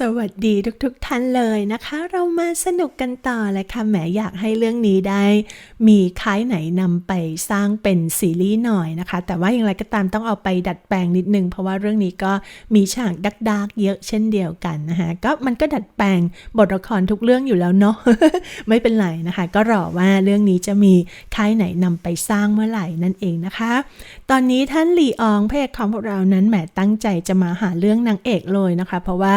สวัสดีทุกๆทท่านเลยนะคะ เรามาสนุกกันต่อเลยค่ะแหมอยากให้เรื่องนี้ได้ มีค่ายไหนนำไปสร้างเป็นซีรีส์หน่อยนะคะ แต่ว่าอย่างไรก็ตามต้องเอาไปดัดแปลงนิดนึง เพราะว่าเรื่องนี้ก็มีฉากดักดักเยอะเช่นเดียวกันนะคะก็มันก็ดัดแปลงบทละครทุกเรื่องอยู่แล้วเนาะไม่เป็นไรนะคะ ก็รอว่าเรื่องนี้จะมีค่ายไหนนำไปสร้างเมื่อไหร่นั่นเองนะคะ ตอนนี้ท่านหลีอองพระเอกของพวกเรานั้นแหมตั้งใจจะมาหาเรื่องนางเอกเลยนะคะ เพราะว่า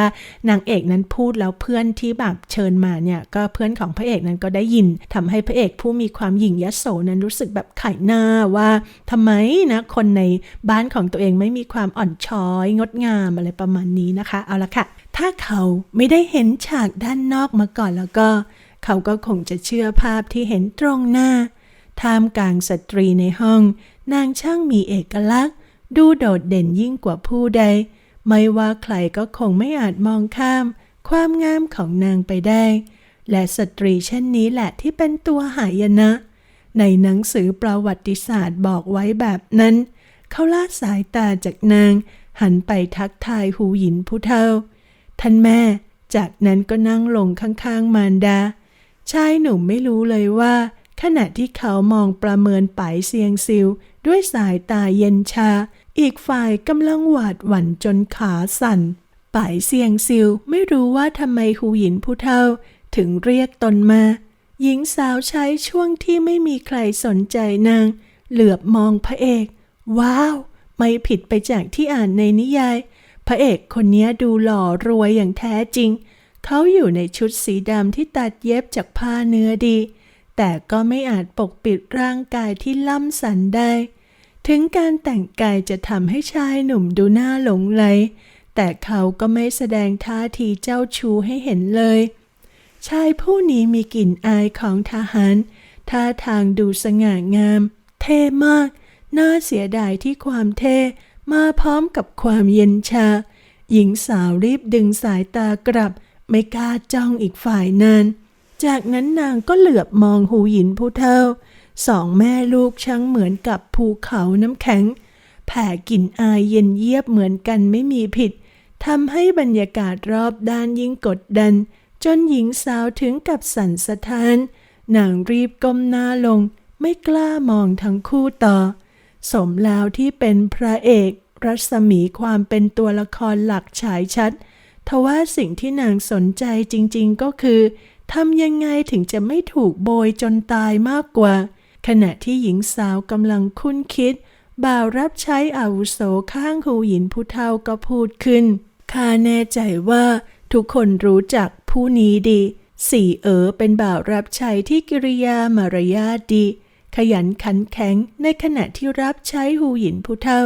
นางเอกนั้นพูดแล้วเพื่อนที่แบบเชิญมาเนี่ยก็เพื่อนของพระเอกนั้นก็ได้ยินทำให้พระเอกผู้มีความหยิ่งยโสนั้นรู้สึกแบบไข่หน้าว่าทำไมนะคนในบ้านของตัวเองไม่มีความอ่อนช้อย งดงามอะไรประมาณนี้นะคะ เอาละค่ะ ถ้าเขาไม่ได้เห็นฉากด้านนอกมาก่อนแล้วก็ เขาก็คงจะเชื่อภาพที่เห็นตรงหน้า ท่ามกลางสตรีในห้อง นางช่างมีเอกลักษณ์ ดูโดดเด่นยิ่งกว่าผู้ใด ไม่ว่าใครก็คงไม่อาจมองข้าม ความงามของนางไปได้ และสตรีเช่นนี้แหละที่เป็นตัวหายนะ ในหนังสือประวัติศาสตร์บอกไว้แบบนั้น เขาลาดสายตาจากนาง หันไปทักทายหูหยินผู้เฒ่า ท่านแม่ จากนั้นก็นั่งลงข้างๆมารดา ชายหนุ่มไม่รู้เลยว่า ขณะที่เขามองประเมินไปายเซียงซิวด้วยสายตาเย็นชา อีกฝ่ายกำลังหวาดหวั่นจนขาสั่นป่ายเซียงซิวไม่รู้ว่าทำไมหูหยินผู้เฒ่าถึงเรียกตนมา หญิงสาวใช้ช่วงที่ไม่มีใครสนใจนาง เหลือบมองพระเอก ว้าว ไม่ผิดไปจากที่อ่านในนิยาย พระเอกคนนี้ดูหล่อรวยอย่างแท้จริง เขาอยู่ในชุดสีดำที่ตัดเย็บจากผ้าเนื้อดี แต่ก็ไม่อาจปกปิดร่างกายที่ล่ำสันได้ ถึงการแต่งกายจะทำให้ชายหนุ่มดูน่าหลงไหลแต่เขาก็ไม่แสดงท่าทีเจ้าชู้ให้เห็นเลย ชายผู้นี้มีกลิ่นอายของทหาร ท่าทางดูสง่างาม เท่มาก น่าเสียดายที่ความเท่มาพร้อมกับความเย็นชา หญิงสาวรีบดึงสายตากลับ ไม่กล้าจ้องอีกฝ่ายนั้นจากนั้นนางก็เหลือบมองหูหยินผู้เฒ่า สองแม่ลูกช่างเหมือนกับภูเขาน้ำแข็ง แผ่กลิ่นอายเย็นเยียบเหมือนกันไม่มีผิดทำให้บรรยากาศรอบด้านยิ่งกดดัน จนหญิงสาวถึงกับสั่นสะท้าน นางรีบก้มหน้าลง ไม่กล้ามองทั้งคู่ต่อ สมแล้วที่เป็นพระเอก รัศมีความเป็นตัวละครหลักฉายชัดทว่าสิ่งที่นางสนใจจริงๆก็คือทำยังไงถึงจะไม่ถูกโบยจนตายมากกว่า ขณะที่หญิงสาวกำลังคุ้นคิด บ่าวรับใช้อาวุโสข้างหูหยินผู้เฒ่าก็พูดขึ้น ข้าแน่ใจว่าทุกคนรู้จักผู้นี้ดี สี่เอ๋อเป็นบ่าวรับใช้ที่กิริยามารยาทดี ขยันขันแข็งในขณะที่รับใช้หูหยินผู้เฒ่า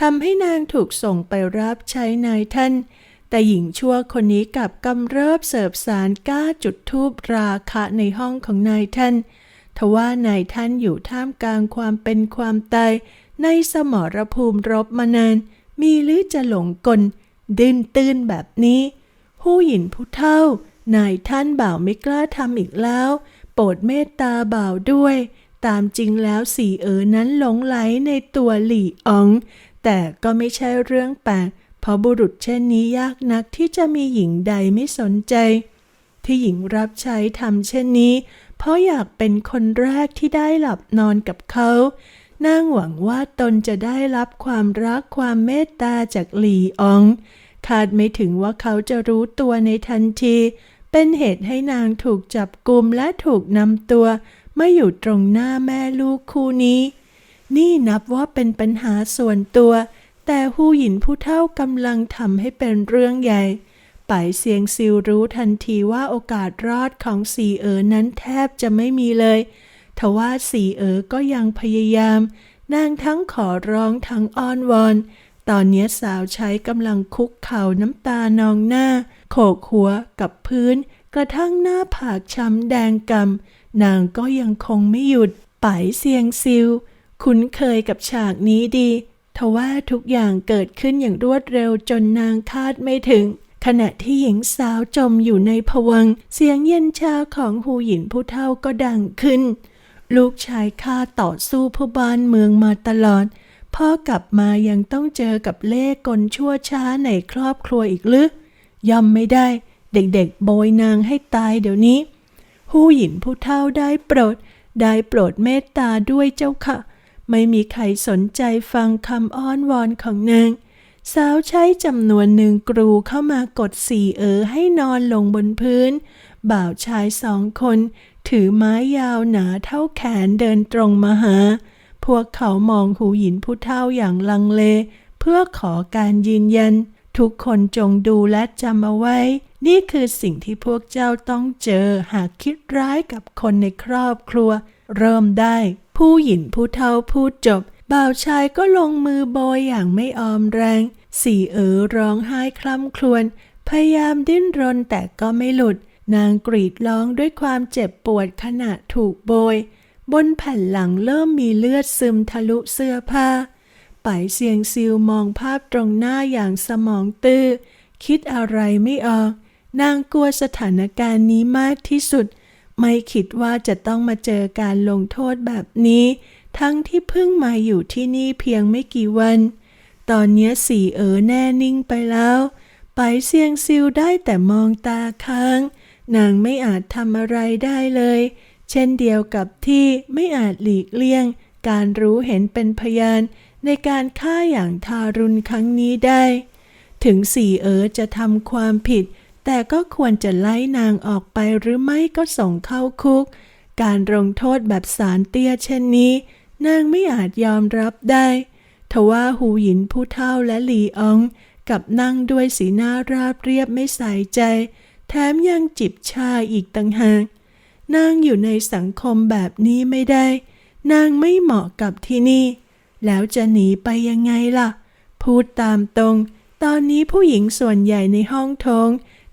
ทำให้นางถูกส่งไปรับใช้นายท่าน แต่หญิงชั่วคนนี้กลับกำเริบเสิบสารกล้าจุดทูบราคะในห้องของนายท่าน ทว่านายท่านอยู่ท่ามกลางความเป็นความตาย ในสมรภูมิรบมานาน มีหรือจะหลงกลดื้นตื้นแบบนี้ ผู้หญินผู้เท่า นายท่านบ่าวไม่กล้าทำอีกแล้ว โปรดเมตตาบ่าวด้วย ตามจริงแล้วสีเอ๋อนั้นหลงไหลในตัวหลี่ออง แต่ก็ไม่ใช่เรื่องแปลกเพราะบุรุษเช่นนี้ยากนักที่จะมีหญิงใดไม่สนใจ ที่หญิงรับใช้ทำเช่นนี้ เพราะอยากเป็นคนแรกที่ได้หลับนอนกับเขานางหวังว่าตนจะได้รับความรักความเมตตาจากหลีออง คาดไม่ถึงว่าเขาจะรู้ตัวในทันที เป็นเหตุให้นางถูกจับกลุมและถูกนำตัวมาอยู่ตรงหน้าแม่ลูกคู่นี้ นี่นับว่าเป็นปัญหาส่วนตัว แต่หูหยินผู้เท่ากำลังทำให้เป็นเรื่องใหญ่ ไป่เสียงซิวรู้ทันทีว่าโอกาสรอดของสีเอ๋อนั้นแทบจะไม่มีเลยทว่าสีเอ๋อก็ยังพยายามนางทั้งขอร้องทั้งอ้อนวอน ตอนนี้สาวใช้กำลังคุกเข่าน้ำตานองหน้า โขกหัวกับพื้น กระทั่งหน้าผากช้ำแดงกำนางก็ยังคงไม่หยุดไป่เสียงซิว คุ้นเคยกับฉากนี้ดีทว่าทุกอย่างเกิดขึ้นอย่างรวดเร็วจนนางคาดไม่ถึง ขณะที่หญิงสาวจมอยู่ในผวัง เสียงเย็นชาของหูหยินผู้เฒ่าก็ดังขึ้น ลูกชายข้าต่อสู้เพื่อบ้านเมืองมาตลอด พ่อกลับมายังต้องเจอกับเล่กลชั่วช้าในครอบครัวอีกหรือย่อมไม่ได้ เด็กๆ โบยนางให้ตายเดี๋ยวนี้ หูหยินผู้เฒ่าได้โปรด ได้โปรดเมตตาด้วยเจ้าค่ะ ไม่มีใครสนใจฟังคำอ้อนวอนของนาง สาวใช้จำนวนหนึ่งกรูเข้ามากดสี่เออให้นอนลงบนพื้น บ่าวชายสองคน ถือไม้ยาวหนาเท่าแขนเดินตรงมาหา พวกเขามองหูหินผู้เฒ่าอย่างลังเล เพื่อขอการยืนยัน ทุกคนจงดูและจำเอาไว้ นี่คือสิ่งที่พวกเจ้าต้องเจอหากคิดร้ายกับคนในครอบครัว เริ่มได้ ผู้หญินผู้เฒ่าพูดจบ บ่าวชายก็ลงมือโบยอย่างไม่ออมแรง สี่เอ๋อร้องไห้คล่ำครวญพยายามดิ้นรนแต่ก็ไม่หลุด นางกรีดร้องด้วยความเจ็บปวดขณะถูกโบย บนแผ่นหลังเริ่มมีเลือดซึมทะลุเสื้อผ้าไปเสียงซิวมองภาพตรงหน้าอย่างสมองตื้อ คิดอะไรไม่ออก นางกลัวสถานการณ์นี้มากที่สุด ไม่คิดว่าจะต้องมาเจอการลงโทษแบบนี้ ทั้งที่เพิ่งมาอยู่ที่นี่เพียงไม่กี่วัน ตอนนี้สีเอ๋อแน่นิ่งไปแล้ว ไปเสียงซิวได้แต่มองตาค้าง นางไม่อาจทำอะไรได้เลย เช่นเดียวกับที่ไม่อาจหลีกเลี่ยง การรู้เห็นเป็นพยานในการฆ่าอย่างทารุณครั้งนี้ได้ ถึงสีเอ๋อจะทำความผิด แต่ก็ควรจะไล่นางออกไปหรือไม่ก็ส่งเข้าคุก การลงโทษแบบสารเตี้ยเช่นนี้ นางไม่อาจยอมรับได้ทว่าหูหยินผู้เฒ่าและหลีอองกับนั่งด้วยสีหน้าราบเรียบไม่ใส่ใจ แถมยังจิบชาอีกต่างหากนางอยู่ในสังคมแบบนี้ไม่ได้ นางไม่เหมาะกับที่นี่ แล้วจะหนีไปยังไงล่ะ พูดตามตรง ตอนนี้ผู้หญิงส่วนใหญ่ในห้องโถง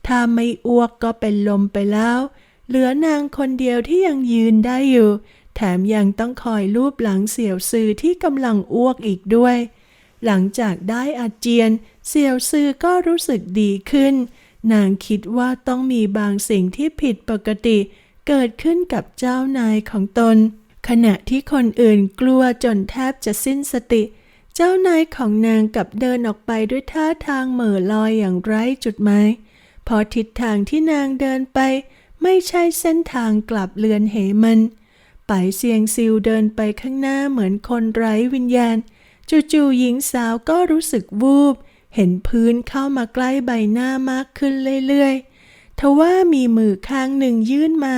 ถ้าไม่อ้วกก็เป็นลมไปแล้ว เหลือนางคนเดียวที่ยังยืนได้อยู่ แถมยังต้องคอยรูปหลังเสี่ยวซือที่กำลังอ้วกอีกด้วย หลังจากได้อาเจียน เสี่ยวซือก็รู้สึกดีขึ้น นางคิดว่าต้องมีบางสิ่งที่ผิดปกติ เกิดขึ้นกับเจ้านายของตน ขณะที่คนอื่นกลัวจนแทบจะสิ้นสติ เจ้านายของนางกับเดินออกไปด้วยท่าทางเหม่อลอยอย่างไร้จุดหมายเพอทิศทางที่นางเดินไป ไม่ใช่เส้นทางกลับเรือนเหมัน ไปเซียงซิวเดินไปข้างหน้าเหมือนคนไร้วิญญาณ จู่ๆหญิงสาวก็รู้สึกวูบ เห็นพื้นเข้ามาใกล้ใบหน้ามากขึ้นเรื่อยๆ ทว่ามีมือข้างหนึ่งยื่นมา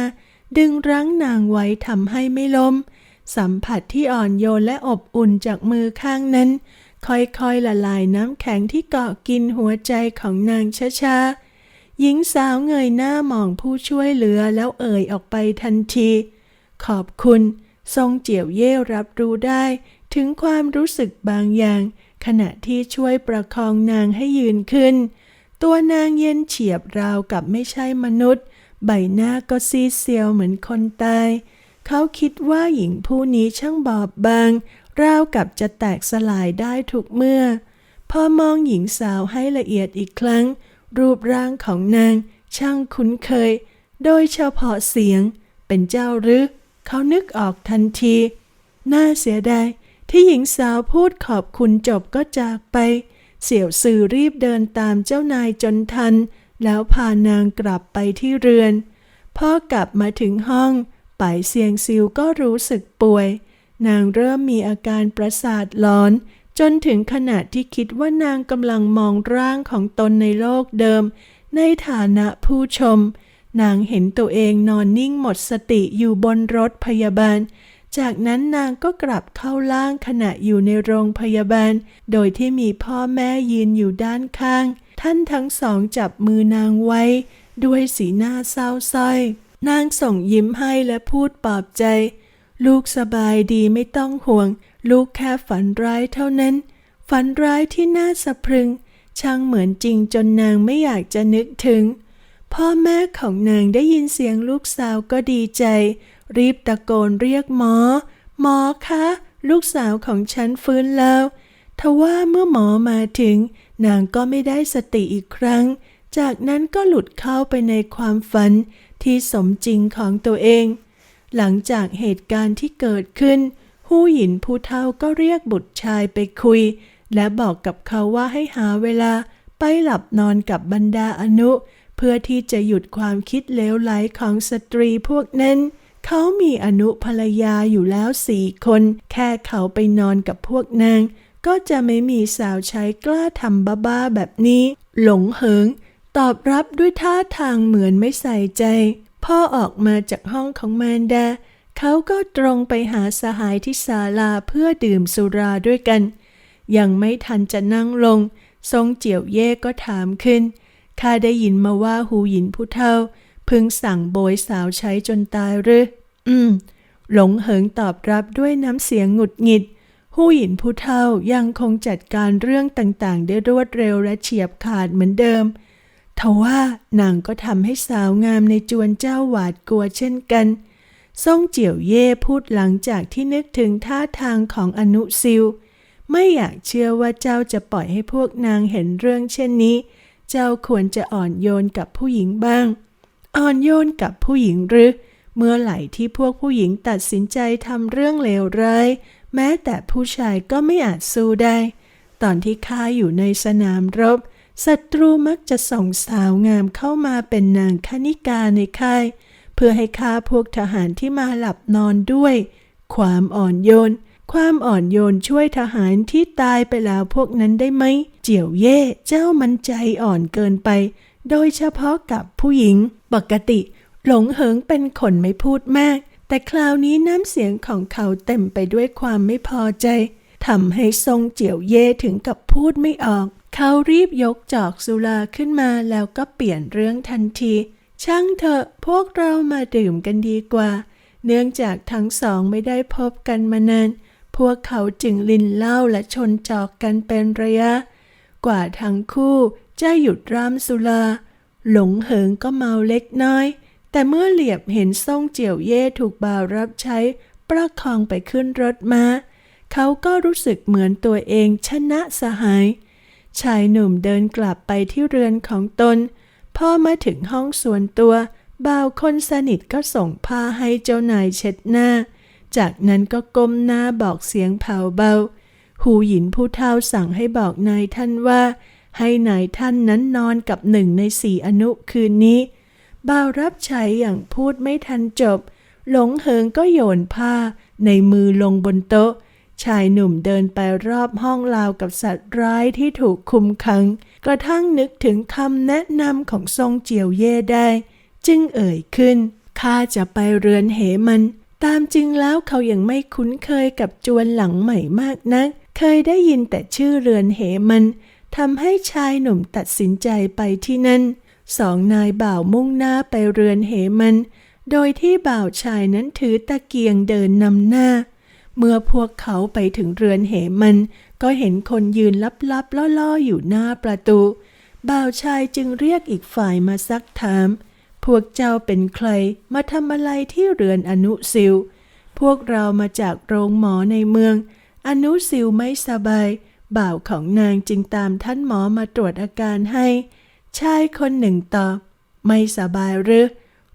ดึงรั้งนางไว้ทำให้ไม่ล้ม สัมผัสที่อ่อนโยนและอบอุ่นจากมือข้างนั้น ค่อยๆละลายน้ำแข็งที่เกาะกินหัวใจของนางช้าๆหญิงสาวเงยหน้ามองผู้ช่วยเหลือแล้วเอ่ยออกไปทันที ขอบคุณ ทรงเจียวเย่รับรู้ได้ถึงความรู้สึกบางอย่าง ขณะที่ช่วยประคองนางให้ยืนขึ้น ตัวนางเย็นเฉียบราวกับไม่ใช่มนุษย์ ใบหน้าก็ซีเซียวเหมือนคนตาย เขาคิดว่าหญิงผู้นี้ช่างบอบบาง ราวกับจะแตกสลายได้ทุกเมื่อ พอมองหญิงสาวให้ละเอียดอีกครั้ง รูปร่างของนางช่างคุ้นเคย โดยเฉพาะเสียงเป็นเจ้าหรือ เขานึกออกทันที น่าเสียดายที่หญิงสาวพูดขอบคุณจบก็จากไป เสี่ยวสื่อรีบเดินตามเจ้านายจนทัน แล้วพานางกลับไปที่เรือน พ่อกลับมาถึงห้องไปเซียงซิวก็รู้สึกป่วย นางเริ่มมีอาการประสาทหลอน จนถึงขนาดที่คิดว่านางกำลังมองร่างของตนในโลกเดิม ในฐานะผู้ชม นางเห็นตัวเองนอนนิ่งหมดสติอยู่บนรถพยาบาล จากนั้นนางก็กลับเข้าล่างขณะอยู่ในโรงพยาบาล โดยที่มีพ่อแม่ยืนอยู่ด้านข้าง ท่านทั้งสองจับมือนางไว้ ด้วยสีหน้าเศร้าสร้อยนางส่งยิ้มให้และพูดปลอบใจ ลูกสบายดีไม่ต้องห่วง ลูกแค่ฝันร้ายเท่านั้น ฝันร้ายที่น่าสะพรึง ช่างเหมือนจริงจนนางไม่อยากจะนึกถึง พ่อแม่ของนางได้ยินเสียงลูกสาวก็ดีใจ รีบตะโกนเรียกหมอ หมอคะ ลูกสาวของฉันฟื้นแล้วทว่าเมื่อหมอมาถึง นางก็ไม่ได้สติอีกครั้ง จากนั้นก็หลุดเข้าไปในความฝันที่สมจริงของตัวเอง หลังจากเหตุการณ์ที่เกิดขึ้น หู้หยินผู้เฒ่าก็เรียกบุตรชายไปคุย และบอกกับเขาว่าให้หาเวลาไปหลับนอนกับบรรดาอนุ เพื่อที่จะหยุดความคิดเลวไหลของสตรีพวกนั้น เขามีอนุภรรยาอยู่แล้วสี่คน แค่เขาไปนอนกับพวกนาง ก็จะไม่มีสาวใช้กล้าทำบ้าๆแบบนี้ หลงเหิง ตอบรับด้วยท่าทางเหมือนไม่ใส่ใจ พ่อออกมาจากห้องของมารดา เขาก็ตรงไปหาสหายที่ศาลาเพื่อดื่มสุราด้วยกัน ยังไม่ทันจะนั่งลง ทรงเจียวเย่ก็ถามขึ้น ข้าได้ยินมาว่าหูหยินผู้เฒ่า พึงสั่งโบยสาวใช้จนตายหรือ อืม หลงเหิงตอบรับด้วยน้ำเสียงหงุดหงิด หูหยินผู้เฒ่ายังคงจัดการเรื่องต่างๆ ได้รวดเร็วและเฉียบขาดเหมือนเดิมทว่านางก็ทำให้สาวงามในจวนเจ้าหวาดกลัวเช่นกันซ่งเจียวเย่พูดหลังจากที่นึกถึงท่าทางของอนุซิล ไม่อยากเชื่อว่าเจ้าจะปล่อยให้พวกนางเห็นเรื่องเช่นนี้ เจ้าควรจะอ่อนโยนกับผู้หญิงบ้าง อ่อนโยนกับผู้หญิงหรือ เมื่อไหร่ที่พวกผู้หญิงตัดสินใจทำเรื่องเลวร้าย แม้แต่ผู้ชายก็ไม่อาจสู้ได้ ตอนที่ข้าอยู่ในสนามรบศัตรูมักจะส่งสาวงามเข้ามาเป็นนางคณิกาในค่าย เพื่อให้ฆ่าพวกทหารที่มาหลับนอนด้วย ความอ่อนโยน ความอ่อนโยนช่วยทหารที่ตายไปแล้วพวกนั้นได้ไหม เจียวเย่เจ้ามันใจอ่อนเกินไป โดยเฉพาะกับผู้หญิง ปกติ หลงเหิงเป็นคนไม่พูดมาก แต่คราวนี้น้ำเสียงของเขาเต็มไปด้วยความไม่พอใจทำให้ทรงเจียวเย่ถึงกับพูดไม่ออก เขารีบยกจอกสุราขึ้นมาแล้วก็เปลี่ยนเรื่องทันที ช่างเถอะพวกเรามาดื่มกันดีกว่า เนื่องจากทั้งสองไม่ได้พบกันมานาน พวกเขาจึงลินเหล้าและชนจอกกันเป็นระยะ กว่าทั้งคู่จะหยุดร่ำสุราหลงเหิงก็เมาเล็กน้อย แต่เมื่อเหลียบเห็นซ่งเจียวเย่ถูกบ่าวรับใช้ ประคองไปขึ้นรถมาเขาก็รู้สึกเหมือนตัวเองชนะสหาย ชายหนุ่มเดินกลับไปที่เรือนของตนพอมาถึงห้องส่วนตัว บ่าวคนสนิทก็ส่งผ้าให้เจ้านายเช็ดหน้า จากนั้นก็ก้มหน้าบอกเสียงเผาเบา หูหยินผู้เฒ่าสั่งให้บอกนายท่านว่า ให้นายท่านนั้นนอนกับหนึ่งในสี่อนุคืนนี้ บ่าวรับใช้อย่างพูดไม่ทันจบ หลงเหิงก็โยนผ้าในมือลงบนโต๊ะ ชายหนุ่มเดินไปรอบห้องราวกับสัตว์ร้ายที่ถูกคุมขัง กระทั่งนึกถึงคำแนะนำของทรงเจียวเย่ได้ จึงเอ่ยขึ้นข้าจะไปเรือนเหมัน ตามจริงแล้วเขายังไม่คุ้นเคยกับจวนหลังใหม่มากนัก เคยได้ยินแต่ชื่อเรือนเหมันทำให้ชายหนุ่มตัดสินใจไปที่นั่น สองนายบ่าวมุ่งหน้าไปเรือนเหมัน โดยที่บ่าวชายนั้นถือตะเกียงเดินนำหน้า เมื่อพวกเขาไปถึงเรือนเหมัน ก็เห็นคนยืนลับๆล่อๆอยู่หน้าประตู บ่าวชายจึงเรียกอีกฝ่ายมาซักถาม พวกเจ้าเป็นใครมาทำอะไรที่เรือนอนุสิว พวกเรามาจากโรงหมอในเมือง อนุสิวไม่สบาย บ่าวของนางจึงตามท่านหมอมาตรวจอาการให้ ชายคนหนึ่งตอบ ไม่สบายหรือ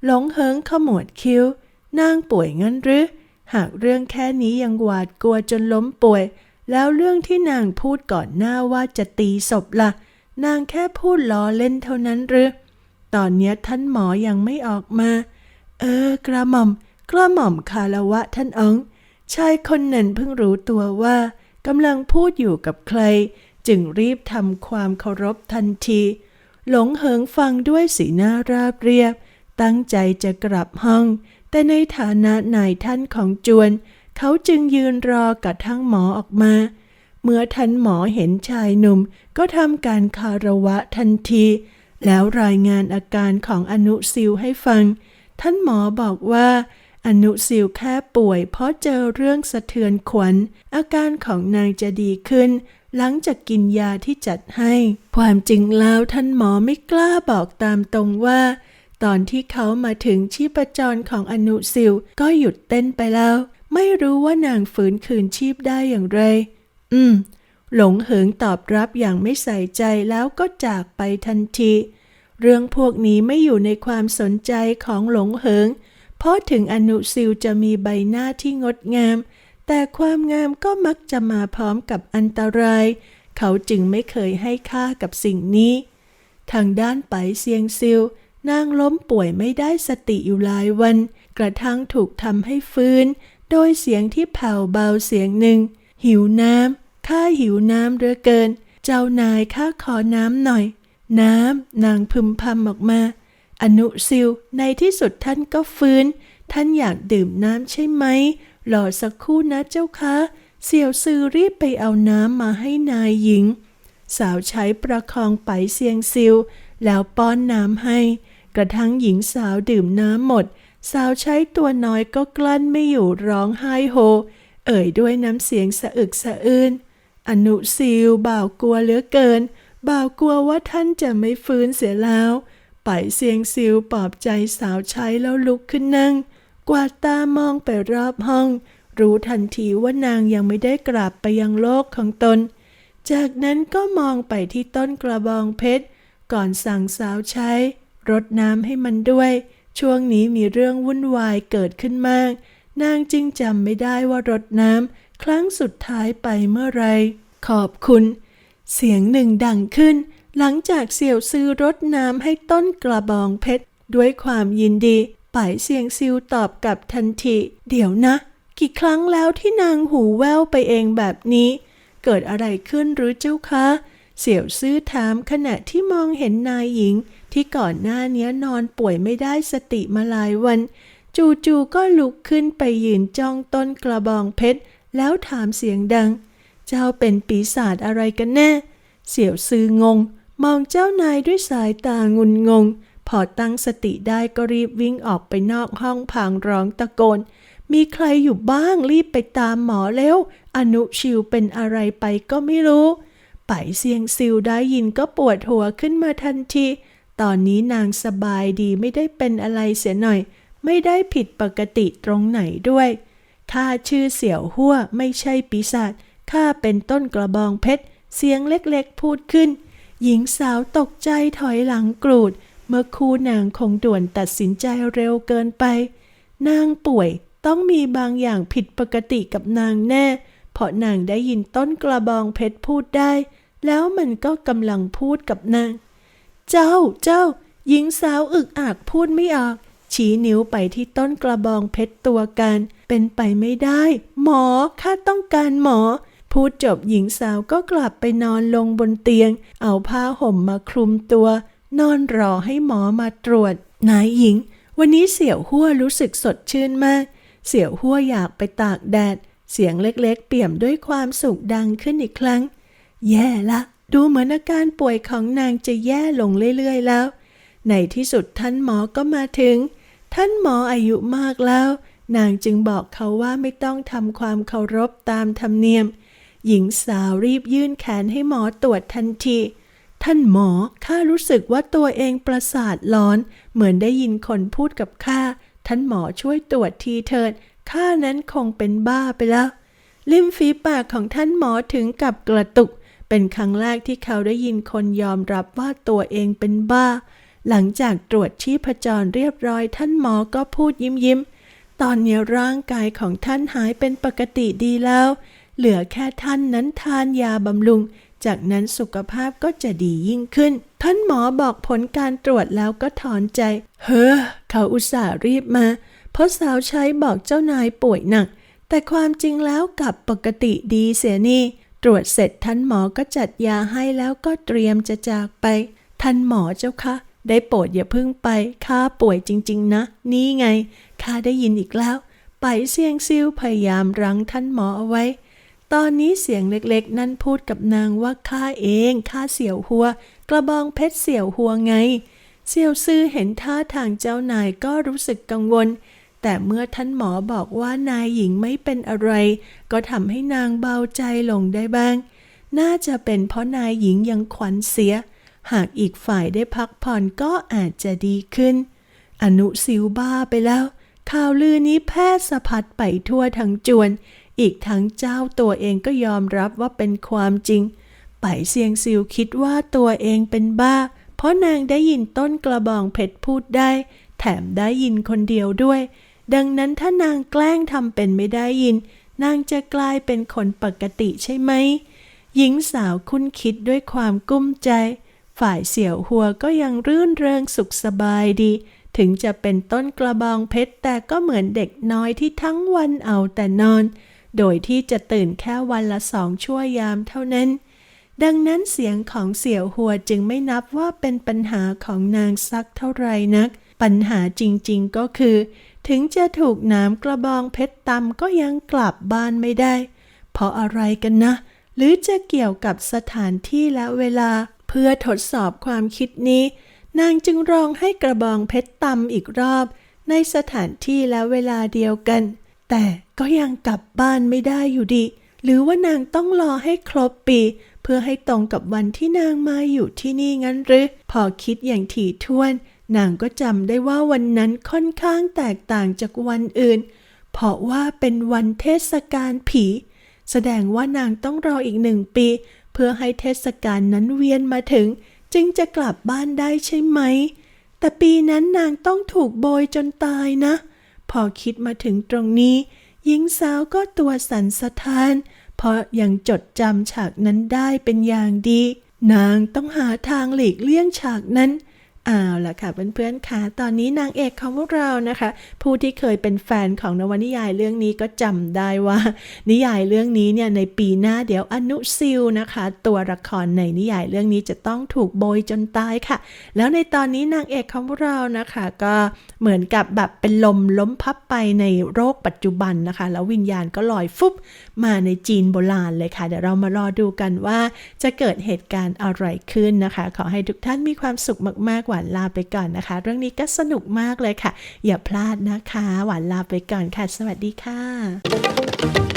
หลงเหิงขมวดคิ้วนางป่วยงั้นหรือ หากเรื่องแค่นี้ยังหวาดกลัวจนล้มป่วย แล้วเรื่องที่นางพูดก่อนหน้าว่าจะตีศพละ่ะ นางแค่พูดล้อเล่นเท่านั้นหรือ ตอนนี้ท่านหมอยังไม่ออกมา เออกระหม่อม กระหม่อมคารวะท่านองค์ ชายคนนั้นเพิ่งรู้ตัวว่ากำลังพูดอยู่กับใคร จึงรีบทำความเคารพทันที หลงเหิงฟังด้วยสีหน้าราบเรียบ ตั้งใจจะกลับห้อง แต่ในฐานะนายท่านของจวน เขาจึงยืนรอกระทั่งหมอออกมา เมื่อท่านหมอเห็นชายหนุ่มก็ทำการคารวะทันที แล้วรายงานอาการของอนุซิลให้ฟัง ท่านหมอบอกว่า อนุซิลแค่ป่วย เพราะเจอเรื่องสะเทือนขวัญ อาการของนางจะดีขึ้น หลังจากกินยาที่จัดให้ ความจริงแล้วท่านหมอไม่กล้าบอกตามตรงว่า ตอนที่เขามาถึงชีพจรของอนุซิลก็หยุดเต้นไปแล้ว ไม่รู้ว่านางฝืนคืนชีพได้อย่างไร อืม หลงเหิงตอบรับอย่างไม่ใส่ใจแล้วก็จากไปทันที เรื่องพวกนี้ไม่อยู่ในความสนใจของหลงเหิง เพราะถึงอนุซิลจะมีใบหน้าที่งดงาม แต่ความงามก็มักจะมาพร้อมกับอันตราย เขาจึงไม่เคยให้ค่ากับสิ่งนี้ ทางด้านไปเซียงซิลนางล้มป่วยไม่ได้สติอยู่หลายวัน กระทั่งถูกทำให้ฟื้น โดยเสียงที่แผ่วเบาเสียงหนึ่ง หิวน้ำข้าหิวน้ำเหลือเกิน เจ้านายข้าขอน้ำหน่อย น้ำนางพึมพำออกมา อนุซิลในที่สุดท่านก็ฟื้น ท่านอยากดื่มน้ำใช่ไหมรอสักครู่นะเจ้าคะเสี่ยวซือรีบไปเอาน้ำมาให้นายหญิง สาวใช้ประคองไปเซียงซิลแล้วป้อนน้ำให้ กระทั่งหญิงสาวดื่มน้ำหมด สาวใช้ตัวน้อยก็กลั้นไม่อยู่ร้องไห้โฮ เอ่ยด้วยน้ำเสียงสะอึกสะอื้นอนุซิลบ่าวกลัวเหลือเกิน บ่าวกลัวว่าท่านจะไม่ฟื้นเสียแล้ว ไปเซียงซิลปลอบใจสาวใช้แล้วลุกขึ้นนั่ง กวาดตามองไปรอบห้อง รู้ทันทีว่านางยังไม่ได้กลับไปยังโลกของตน จากนั้นก็มองไปที่ต้นกระบองเพชร ก่อนสั่งสาวใช้รดน้ำให้มันด้วย ช่วงนี้มีเรื่องวุ่นวายเกิดขึ้นมาก นางจึงจำไม่ได้ว่ารดน้ำครั้งสุดท้ายไปเมื่อไร ขอบคุณ เสียงหนึ่งดังขึ้น หลังจากเสี่ยวซื้อรดน้ำให้ต้นกระบองเพชร ด้วยความยินดีป่ายเสียงซิวตอบกลับทันที เดี๋ยวนะ กี่ครั้งแล้วที่นางหูแว่วไปเองแบบนี้ เกิดอะไรขึ้นหรือเจ้าคะ เสี่ยวซื่อถามขณะที่มองเห็นนายหญิง ที่ก่อนหน้านี้นอนป่วยไม่ได้สติมาหลายวัน จู่ๆก็ลุกขึ้นไปยืนจ้องต้นกระบองเพชร แล้วถามเสียงดัง เจ้าเป็นปีศาจอะไรกันแน่ เสี่ยวซื้องง มองเจ้านายด้วยสายตางุนงง พอตั้งสติได้ก็รีบวิ่งออกไปนอกห้องพางร้องตะโกน มีใครอยู่บ้างรีบไปตามหมอเร็ว อนุชิวเป็นอะไรไปก็ไม่รู้ไปเสียงซิวได้ยินก็ปวดหัวขึ้นมาทันที ตอนนี้นางสบายดีไม่ได้เป็นอะไรเสียหน่อย ไม่ได้ผิดปกติตรงไหนด้วยข้าชื่อเสี่ยวหัวไม่ใช่ปีศาจข้าเป็นต้นกระบองเพชร เสียงเล็กๆพูดขึ้น หญิงสาวตกใจถอยหลังกรูด เมื่อคู่นางคงด่วนตัดสินใจเร็วเกินไป นางป่วยต้องมีบางอย่างผิดปกติกับนางแน่ เพราะนางได้ยินต้นกระบองเพชรพูดได้ แล้วมันก็กำลังพูดกับนาง เจ้าเจ้า หญิงสาวอึกอักพูดไม่ออก ชี้นิ้วไปที่ต้นกระบองเพชรตัวกัน เป็นไปไม่ได้ หมอข้าต้องการหมอ พูดจบหญิงสาวก็กลับไปนอนลงบนเตียง เอาผ้าห่มมาคลุมตัว นอนรอให้หมอมาตรวจ นายหญิง วันนี้เสี่ยวหัวรู้สึกสดชื่นมาก เสี่ยวหัวอยากไปตากแดด เสียงเล็กๆ เปี่ยมด้วยความสุขดังขึ้นอีกครั้ง แย่ละ ดูเหมือนอาการป่วยของนางจะแย่ลงเรื่อยๆแล้ว ในที่สุดท่านหมอก็มาถึง ท่านหมออายุมากแล้ว นางจึงบอกเขาว่าไม่ต้องทำความเคารพตามธรรมเนียม หญิงสาวรีบยื่นแขนให้หมอตรวจทันที ท่านหมอข้ารู้สึกว่าตัวเองประสาทร้อน เหมือนได้ยินคนพูดกับข้า ท่านหมอช่วยตรวจทีเถิด ข้านั้นคงเป็นบ้าไปแล้ว ริมฝีปากของท่านหมอถึงกับกระตุก เป็นครั้งแรกที่เขาได้ยินคนยอมรับว่าตัวเองเป็นบ้า หลังจากตรวจชีพจรเรียบร้อย ท่านหมอก็พูดยิ้มยิ้มตอนนี้ร่างกายของท่านหายเป็นปกติดีแล้ว เหลือแค่ท่านนั้นทานยาบำรุง จากนั้นสุขภาพก็จะดียิ่งขึ้น ท่านหมอบอกผลการตรวจแล้วก็ถอนใจ เฮ้อ เขาอุตส่าห์รีบมา เพราะสาวใช้บอกเจ้านายป่วยหนัก แต่ความจริงแล้วกลับปกติดีเสียนี่ ตรวจเสร็จท่านหมอก็จัดยาให้แล้วก็เตรียมจะจากไป ท่านหมอเจ้าคะได้โปรดอย่าพึ่งไป ข้าป่วยจริง ๆ นะ นี่ไง ข้าได้ยินอีกแล้ว ไปเซียงซิวพยายามรั้งท่านหมอเอาไว้ ตอนนี้เสียงเล็กๆ นั่นพูดกับนางว่าข้าเองข้าเสี่ยวหัว กระบองเพชรเสี่ยวหัวไง เสี่ยวซื่อเห็นท่าทางเจ้านายก็รู้สึกกังวล แต่เมื่อท่านหมอบอกว่านายหญิงไม่เป็นอะไร ก็ทำให้นางเบาใจลงได้บ้าง น่าจะเป็นเพราะนายหญิงยังขวัญเสีย หากอีกฝ่ายได้พักผ่อนก็อาจจะดีขึ้น อนุสิวบ้าไปแล้วข่าวลือนี้แพร่สะพัดไปทั่วทั้งจวน อีกทั้งเจ้าตัวเองก็ยอมรับว่าเป็นความจริง ไปเซียงซิวคิดว่าตัวเองเป็นบ้า เพราะนางได้ยินต้นกระบองเพชรพูดได้ แถมได้ยินคนเดียวด้วย ดังนั้นถ้านางแกล้งทำเป็นไม่ได้ยิน นางจะกลายเป็นคนปกติใช่ไหม หญิงสาวคุ้นคิดด้วยความกุ้มใจ ฝ่ายเสี่ยวหัวก็ยังรื่นเริงสุขสบายดีถึงจะเป็นต้นกระบองเพชรแต่ก็เหมือนเด็กน้อยที่ทั้งวันเอาแต่นอน โดยที่จะตื่นแค่วันละสองชั่วยามเท่านั้น ดังนั้นเสียงของเสี่ยวหัวจึงไม่นับว่าเป็นปัญหาของนางสักเท่าไหรนัก ปัญหาจริงๆก็คือ ถึงจะถูกน้ำกระบองเพชรตำก็ยังกลับบ้านไม่ได้ เพราะอะไรกันนะ หรือจะเกี่ยวกับสถานที่และเวลา เพื่อทดสอบความคิดนี้ นางจึงรองให้กระบองเพชรตำอีกรอบ ในสถานที่และเวลาเดียวกัน แต่ก็ยังกลับบ้านไม่ได้อยู่ดี หรือว่านางต้องรอให้ครบปี เพื่อให้ตรงกับวันที่นางมาอยู่ที่นี่งั้นหรือ พอคิดอย่างถี่ถ้วน นางก็จำได้ว่าวันนั้นค่อนข้างแตกต่างจากวันอื่น เพราะว่าเป็นวันเทศกาลผี แสดงว่านางต้องรออีกหนึ่งปี เพื่อให้เทศกาลนั้นเวียนมาถึง จึงจะกลับบ้านได้ใช่ไหม แต่ปีนั้นนางต้องถูกโบยจนตายนะ พอคิดมาถึงตรงนี้ หญิงสาวก็ตัวสั่นสะท้าน เพราะยังจดจำฉากนั้นได้เป็นอย่างดี นางต้องหาทางหลีกเลี่ยงฉากนั้น เอาละค่ะเพื่อนๆค่ะตอนนี้นางเอกของพวกเรานะคะ ผู้ที่เคยเป็นแฟนของนวนิยายเรื่องนี้ก็จำได้ว่า นิยายเรื่องนี้เนี่ยในปีหน้าเดี๋ยวอนุซิลนะคะ ตัวละครในนิยายเรื่องนี้จะต้องถูกโบยจนตายค่ะ แล้วในตอนนี้นางเอกของพวกเรานะคะ ก็เหมือนกับแบบเป็นลมล้มพับไปในโรคปัจจุบันนะคะ แล้ววิญญาณก็ลอยฟุบมาในจีนโบราณเลยค่ะ เดี๋ยวเรามารอดูกันว่าจะเกิดเหตุการณ์อะไรขึ้นนะคะ ขอให้ทุกท่านมีความสุขมากๆหวานลาไปก่อนนะคะ เรื่องนี้ก็สนุกมากเลยค่ะ อย่าพลาดนะคะ หวานลาไปก่อนค่ะ สวัสดีค่ะ